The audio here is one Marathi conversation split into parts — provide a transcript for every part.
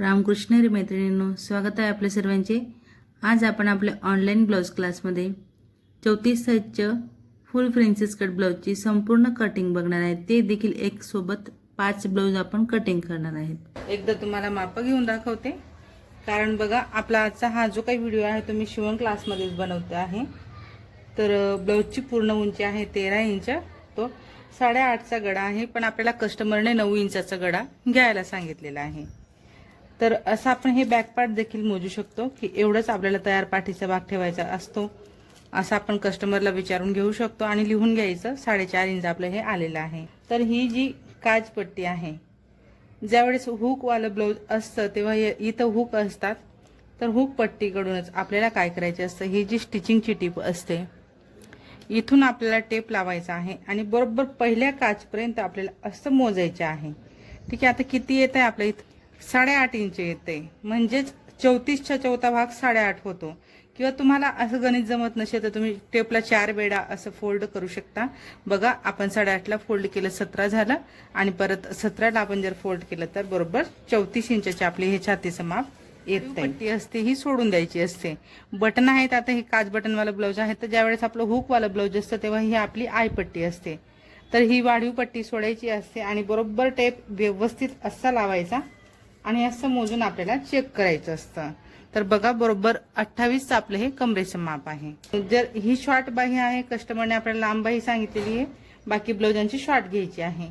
रामकृष्ण मैत्रिणींनो स्वागत आहे आपल्या सर्वांचे. आज आपण आपल्या ऑनलाईन ब्लाऊज क्लासमध्ये चौतीस साईजचं फुल प्रिन्सेस कट ब्लाऊजची संपूर्ण कटिंग बघणार आहे. ते देखील एक सोबत पाच ब्लाऊज आपण कटिंग करणार आहेत. एकदा तुम्हाला माप घेऊन दाखवते. कारण बघा आपला आजचा हा जो काही व्हिडिओ आहे तो मी शिवण क्लासमध्येच बनवते आहे. तर ब्लाऊजची पूर्ण उंची आहे तेरा इंच तो साडेआठचा गडा आहे पण आपल्याला कस्टमरने नऊ इंचाचा गडा घ्यायला सांगितलेला आहे. तर असं आपण हे बॅक पार्ट देखील मोजू शकतो की एवढंच आपल्याला तयार पाठीचा भाग ठेवायचा असतो. असं आपण कस्टमरला विचारून घेऊ शकतो आणि लिहून घ्यायचं साडेचार इंच आपलं हे आलेलं आहे. तर ही जी काजपट्टी आहे ज्यावेळेस हुकवालं ब्लाऊज असतं तेव्हा इथं हुक असतात. तर हुक पट्टीकडूनच आपल्याला काय करायचं असतं ही जी स्टिचिंगची टीप असते इथून आपल्याला टेप लावायचा आहे आणि बरोबर पहिल्या काचपर्यंत आपल्याला असं मोजायचं आहे. ठीक आहे आता किती येत आहे आपल्या इथं? साडेआठ इंच येते. म्हणजेच चौतीसच्या चौथा भाग साडेआठ होतो. किंवा तुम्हाला असं गणित जमत नसेल तर तुम्ही टेपला चार वेळा असं फोल्ड करू शकता. बघा आपण साडेआठला फोल्ड केलं सतरा झालं. आणि परत सतराला आपण जर फोल्ड केलं तर बरोबर चौतीस इंचाची आपली हे छातीचं माप येत. असते ही सोडून द्यायची असते. बटन आहेत आता हे काच बटनवाला ब्लाऊज आहे तर ज्यावेळेस आपलं हुकवालं ब्लाऊज असतं तेव्हा ही आपली आय पट्टी असते. तर ही वाढीव पट्टी सोडायची असते आणि बरोबर टेप व्यवस्थित असा लावायचा. आणि असं मोजून आपल्याला चेक करायचं असतं. तर बघा बरोबर अठ्ठावीसचं आपलं हे कमरेचं माप आहे. जर ही शॉर्ट बाही आहे कस्टमरने आपल्याला लांब बाही सांगितलेली आहे बाकी ब्लाउजांची शॉर्ट घ्यायची आहे.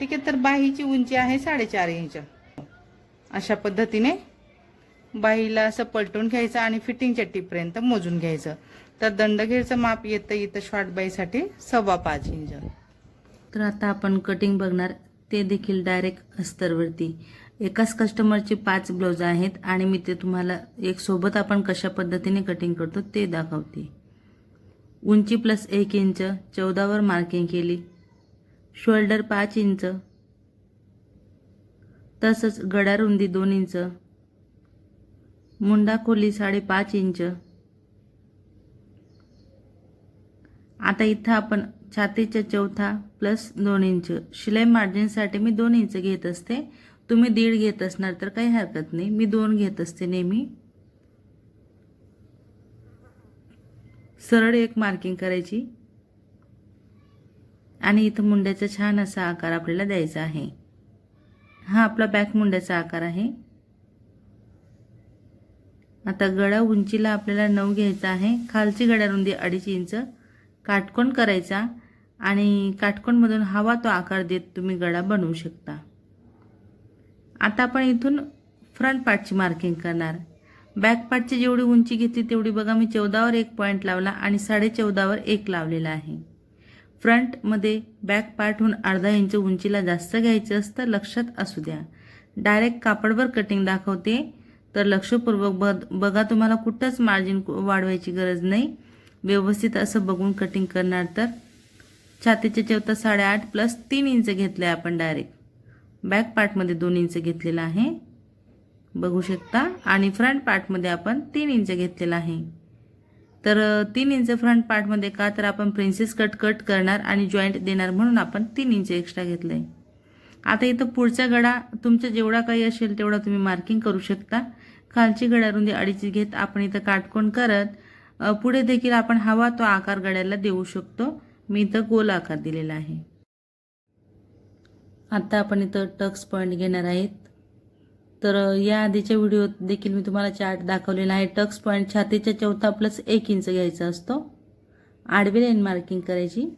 ठीक आहे तर बाहीची उंची आहे साडेचार इंच. अशा पद्धतीने बाईला असं पलटून घ्यायचं आणि फिटिंगच्या चट्टीपर्यंत मोजून घ्यायचं. तर दंडघेरचं माप येतं इथं शॉर्ट बाईसाठी सव्वा पाच इंच. तर आता आपण कटिंग बघणार ते देखील डायरेक्ट अस्तरवरती. एकाच कस्टमरचे पाच ब्लाऊज आहेत आणि मी ते तुम्हाला एक सोबत आपण कशा पद्धतीने कटिंग करतो ते दाखवते. उंची प्लस एक इंच चौदावर मार्किंग केली. शोल्डर पाच इंच तसंच गडा रुंदी दोन इंच मुंडा खोली साडेपाच इंच आता इथं आपण छातीच्या चौथा प्लस दोन इंच शिलाई मार्जिनसाठी मी दोन इंच घेत असते. तुम्ही दीड घेत असणार तर काही हरकत नाही. मी दोन घेत असते नेहमी. सरळ एक मार्किंग करायची. आणि इथं मुंड्याचा छान असा आकार आपल्याला द्यायचा आहे. हा आपला बॅक मुंड्याचा आकार आहे. आता गळा उंचीला आपल्याला नऊ घ्यायचा आहे. खालची गळ्या रुंदी अडीच इंच. काटकोण करायचा. आणि काटकोणमधून हवा तो आकार देत तुम्ही गळा बनवू शकता. आता आपण इथून फ्रंट पार्टची मार्किंग करणार. बॅक पार्टची जेवढी उंची घेतली तेवढी बघा मी चौदावर एक पॉईंट लावला आणि साडे चौदावर एक लावलेला आहे. फ्रंटमध्ये बॅक पार्टहून अर्धा इंच उंचीला जास्त घ्यायचं असतं लक्षात असू द्या. डायरेक्ट कापडवर कटिंग दाखवते तर लक्षपूर्वक बघ बघा तुम्हाला कुठंच मार्जिन वाढवायची गरज नाही. व्यवस्थित असं बघून कटिंग करणार तर. छातीचे चौथा साडेआठ प्लस तीन इंच घेतलं आहे आपण डायरेक्ट बॅक पार्टमध्ये दोन इंच घेतलेला आहे. बघू शकता. आणि फ्रंट पार्टमध्ये आपण तीन इंच घेतलेला आहे. तर तीन इंच फ्रंट पार्टमध्ये का तर आपण प्रिन्सेस कट कट करणार आणि जॉईंट देणार म्हणून आपण तीन इंच एक्स्ट्रा घेतलं आहे आता इथं पुढचा गडा तुमचा जेवढा काही असेल तेवढा तुम्ही मार्किंग करू शकता. खालची गडा रुंदी अडीच घेत आपण इथं काटकोन करत पुढे देखील आपण हवा तो आकार गड्याला देऊ शकतो. मी इथं गोल आकार दिलेला आहे. आत्ता आपण इथं टक्स पॉईंट घेणार आहेत. तर या आधीच्या व्हिडिओत देखील मी तुम्हाला चार्ट दाखवलेला आहे. टक्स पॉईंट छातीच्या चौथा प्लस एक इंच घ्यायचा असतो. आडवी लाईन मार्किंग करायची.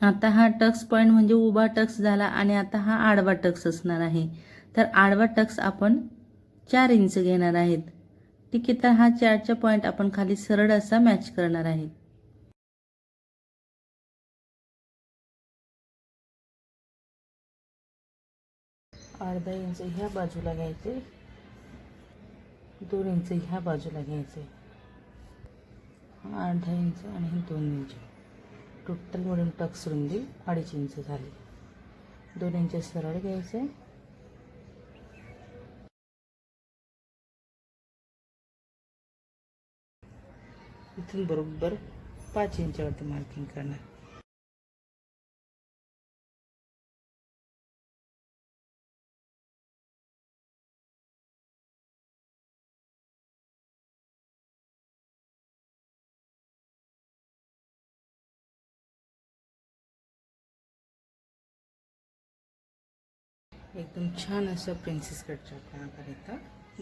आता हा टक्स पॉईंट म्हणजे उभा टक्स झाला आणि आता हा आडवा टक्स असणार आहे. तर आडवा टक्स आपण चार इंच घेणार आहेत. ठीक आहे तर हा चारचा पॉईंट आपण खाली सरळ असा मॅच करणार आहेत अर्धा इंच ह्या बाजूला घ्यायचे. दोन इंच ह्या बाजूला घ्यायचे. अर्धा इंच आणि दोन इंच. टोटल मिळून टक्स रुंदी अडीच इंच झाली. दोन इंच सरळ घ्यायचे. इथून बरोबर पाच इंचावरती मार्किंग करणार. एकदम छान असं प्रिन्सेस कटच्या आपला इथं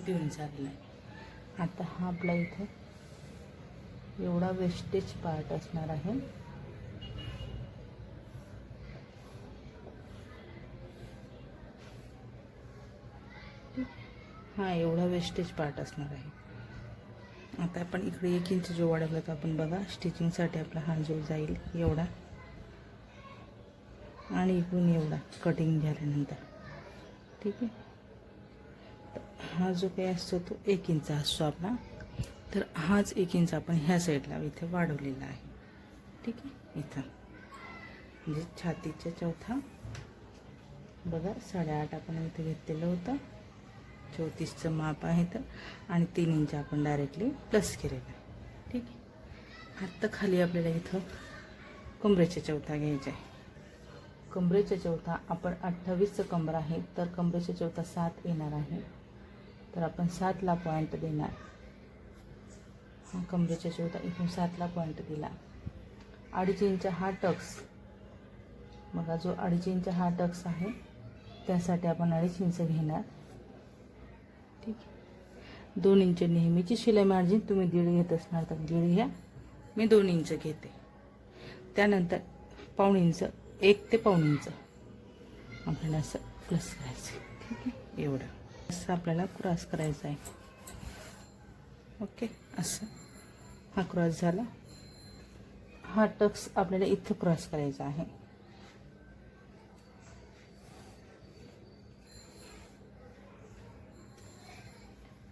देऊन झालेला आहे. आता हा आपला इथे एवढा वेस्टेज पार्ट असणार आहे. हा एवढा वेस्टेज पार्ट असणार आहे. आता आपण इकडे एक इंच जो वाढवला तर आपण बघा स्टिचिंगसाठी आपला हा जो जाईल एवढा. आणि इकडून एवढा कटिंग झाल्यानंतर. ठीक आहे? तर हा जो काही असतो तो एक इंच असतो आपला. तर हाच एक इंच आपण ह्या साईडला इथे वाढवलेला आहे. ठीक आहे? इथं. म्हणजे छातीच्या चौथा. बघा साडेआठ आपण इथे घेतलेलं होतं. चौतीसचं माप आहे तर. आणि तीन इंच आपण डायरेक्टली प्लस केलेलं आहे. ठीक आहे? आत्ता खाली आपल्याला इथं कमरेच्या चौथा घ्यायचा आहे. कमरेच्या चौथा आपण अठ्ठावीसचं कंबर आहे तर कमरेच्या चौथा सात येणार आहे. तर आपण सातला पॉईंट देणार. हा कमरेच्या चौथा इथून सातला पॉईंट दिला. अडीच इंच हा टक्स बघा जो अडीच इंच हा टक्स आहे त्यासाठी आपण अडीच इंच घेणार. ठीक आहे. दोन इंच नेहमीची शिलाई मार्जिन तुम्ही दीड घेत असणार तर दीड घ्या. मी दोन इंच घेते. त्यानंतर पाऊण इंच एक ते पाऊण इंच. आपल्याला असं प्लस करायचं ठीक आहे एवढं. असं आपल्याला क्रॉस करायचं आहे ओके असं. हा क्रॉस झाला. हा टक्स आपल्याला इथं क्रॉस करायचा आहे.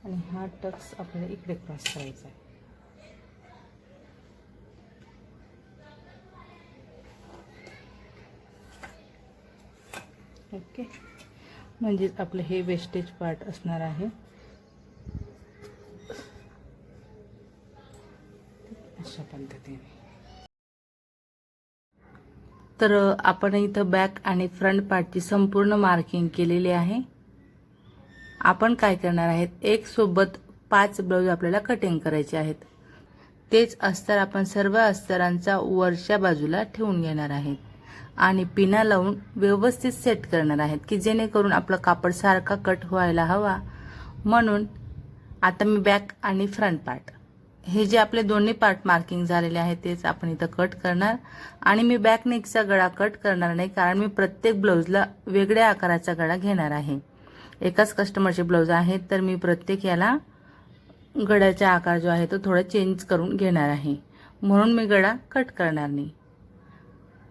आणि हा टक्स आपल्याला इकडे क्रॉस करायचा आहे. ओके. म्हणजेच आपलं हे वेस्टेज पार्ट असणार आहे. अशा पद्धतीने. तर आपण इथं बॅक आणि फ्रंट पार्टची संपूर्ण मार्किंग केलेली आहे. आपण काय करणार आहेत? एक सोबत पाच ब्लाऊज आपल्याला कटिंग करायचे आहेत. तेच अस्तर आपण सर्व अस्तरांचा वरच्या बाजूला ठेवून घेणार आहेत. आणि पिना लावून व्यवस्थित सेट करणार आहेत की जेणेकरून आपलं कापड सारखा कट व्हायला हवा. म्हणून आता मी बॅक आणि फ्रंट पार्ट हे जे आपले दोन्ही पार्ट मार्किंग झालेले आहे तेच आपण इथं कट करणार. आणि मी बॅक नेकचा गळा कट करणार नाही कारण मी प्रत्येक ब्लाऊजला वेगळ्या आकाराचा गळा घेणार आहे. एकाच कस्टमरचे ब्लाऊज आहेत तर मी प्रत्येक याला गळ्याचा आकार जो आहे तो थोडा चेंज करून घेणार आहे. म्हणून मी गळा कट करणार नाही.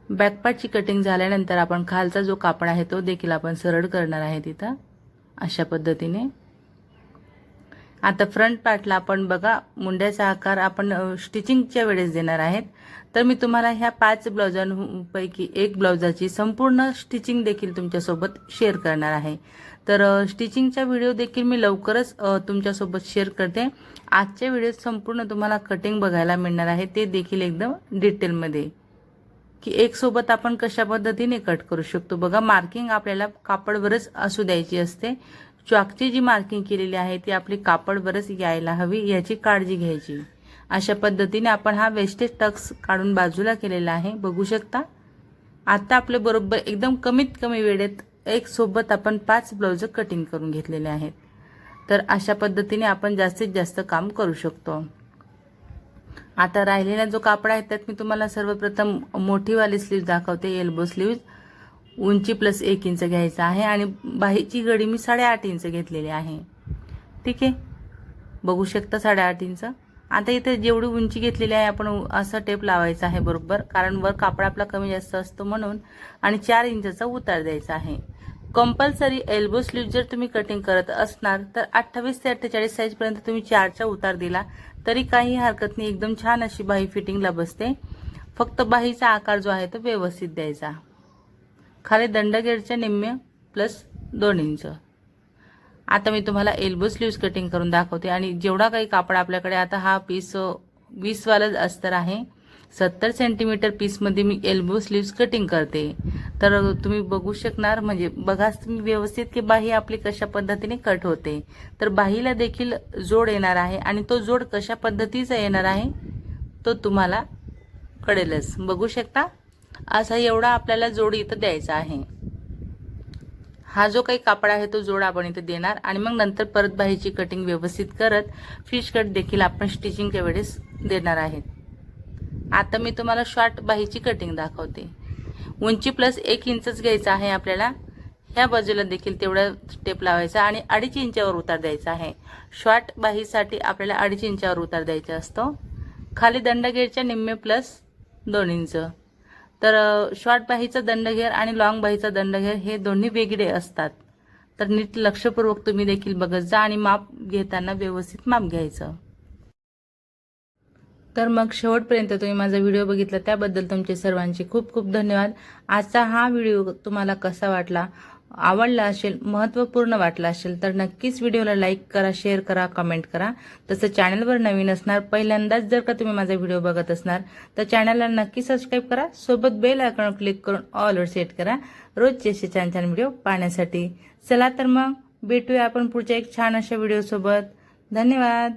बॅकपार्टची कटिंग झाल्यानंतर आपण खालचा जो कापड आहे तो देखील आपण सरळ करणार आहे तिथं. अशा पद्धतीने. आता फ्रंट पार्टला आपण बघा मुंड्याचा आकार आपण स्टिचिंगच्या वेळेस देणार आहेत. तर मी तुम्हाला ह्या पाच ब्लाउजांपैकी एक ब्लाउजाची संपूर्ण स्टिचिंग देखील तुमच्यासोबत शेअर करणार आहे. तर स्टिचिंगचा व्हिडिओ देखील मी लवकरच तुमच्यासोबत शेअर करते. आजच्या व्हिडिओत संपूर्ण तुम्हाला कटिंग बघायला मिळणार आहे. ते देखील एकदम डिटेलमध्ये की एक सोबत आपण कशा पद्धतीने कट करू शकतो? बघा मार्किंग आपल्याला कापडवरच असू द्यायची असते. चॉकची जी मार्किंग केलेली आहे ती आपली कापडवरच यायला हवी याची काळजी घ्यायची. अशा पद्धतीने आपण हा वेस्टेज टक्स काढून बाजूला केलेला आहे. बघू शकता? आता आपले बरोबर एकदम कमीत कमी वेळेत एक सोबत आपण पाच ब्लाउज कटिंग करून घेतलेले आहेत. तर अशा पद्धतीने आपण जास्तीत जास्त काम करू शकतो. आता राहिलेला जो कापड आहे त्यात मी तुम्हाला सर्वप्रथम मोठीवाली स्लीव्ह दाखवते एल्बो स्लीव्ज उंची प्लस एक इंच घ्यायचा आहे आणि बाहीची गडी मी साडेआठ इंच घेतलेली आहे. ठीक आहे? बघू शकता साडेआठ इंच आता इथे जेवढी उंची घेतलेली आहे आपण असं टेप लावायचा आहे बरोबर कारण वर कापड आपला कमी जास्त असतो म्हणून आणि चार इंचाचा उतार द्यायचा आहे. कंपल्सरी एल्बो स्लीव जर तुम्ही कटिंग करत असणार तर अठ्ठावीस ते अठ्ठेचाळीस साईजपर्यंत तुम्ही चारचा उतार दिला तरी काही हरकत नाही. एकदम छान अशी बाही फिटिंगला बसते. फक्त बाहीचा आकार जो आहे तो व्यवस्थित द्यायचा. खाली दंडगेरच्या निम्मे प्लस दोन इंच आता मी तुम्हाला एल्बो स्लीव्स कटिंग करून दाखवते. आणि जेवढा काही कापड आपल्याकडे आता हा पीस वीसवालाच अस्तर आहे. सत्तर सेंटीमीटर पीसमध्ये मी एल्बो स्लीव्स कटिंग करते. तर तुम्ही बघू शकणार म्हणजे बघाच तुम्ही व्यवस्थित की बाही आपली कशा पद्धतीने कट होते. तर बाहीला देखील जोड येणार आहे आणि तो जोड कशा पद्धतीचा येणार आहे तो तुम्हाला कळेलच. बघू शकता? असा एवढा आपल्याला जोड इथं द्यायचा आहे. हा जो काही कापड आहे तो जोड आपण इथे देणार आणि मग नंतर परत बाहीची कटिंग व्यवस्थित करत फिश कट देखील आपण स्टिचिंगच्या वेळेस देणार आहेत. आता मी तुम्हाला शॉर्ट बाहीची कटिंग दाखवते. उंची प्लस एक इंचच घ्यायचं आहे आपल्याला. ह्या बाजूला देखील तेवढा टेप लावायचा आणि अडीच इंचावर उतार द्यायचा आहे. शॉर्ट बाहीसाठी आपल्याला अडीच इंचावर उतार द्यायचा असतो. खाली दंडगेरच्या निम्मे प्लस दोन इंच तर शॉर्ट बाहीचा दंडघेर आणि लॉंग बाहीचा दंडघेर हे दोन्ही वेगळे असतात. तर नीट लक्षपूर्वक तुम्ही देखील बघत जा आणि माप घेताना व्यवस्थित माप घ्यायचं. तर मग शेवटपर्यंत तुम्ही माझा व्हिडिओ बघितला त्याबद्दल तुमचे सर्वांचे खूप खूप धन्यवाद. आजचा हा व्हिडिओ तुम्हाला कसा वाटला आवडला असेल महत्त्वपूर्ण वाटला असेल तर नक्कीच व्हिडिओला लाईक करा शेअर करा कमेंट करा. तसं चॅनलवर नवीन असणार पहिल्यांदाच जर का तुम्ही माझा व्हिडिओ बघत असणार तर चॅनलला नक्की सबस्क्राईब करा सोबत बेल आयकॉन क्लिक करून ऑलवर सेट करा. रोजचे असे छान छान व्हिडिओ पाहण्यासाठी. चला तर मग भेटूया आपण पुढच्या एक छान अशा व्हिडिओसोबत. धन्यवाद.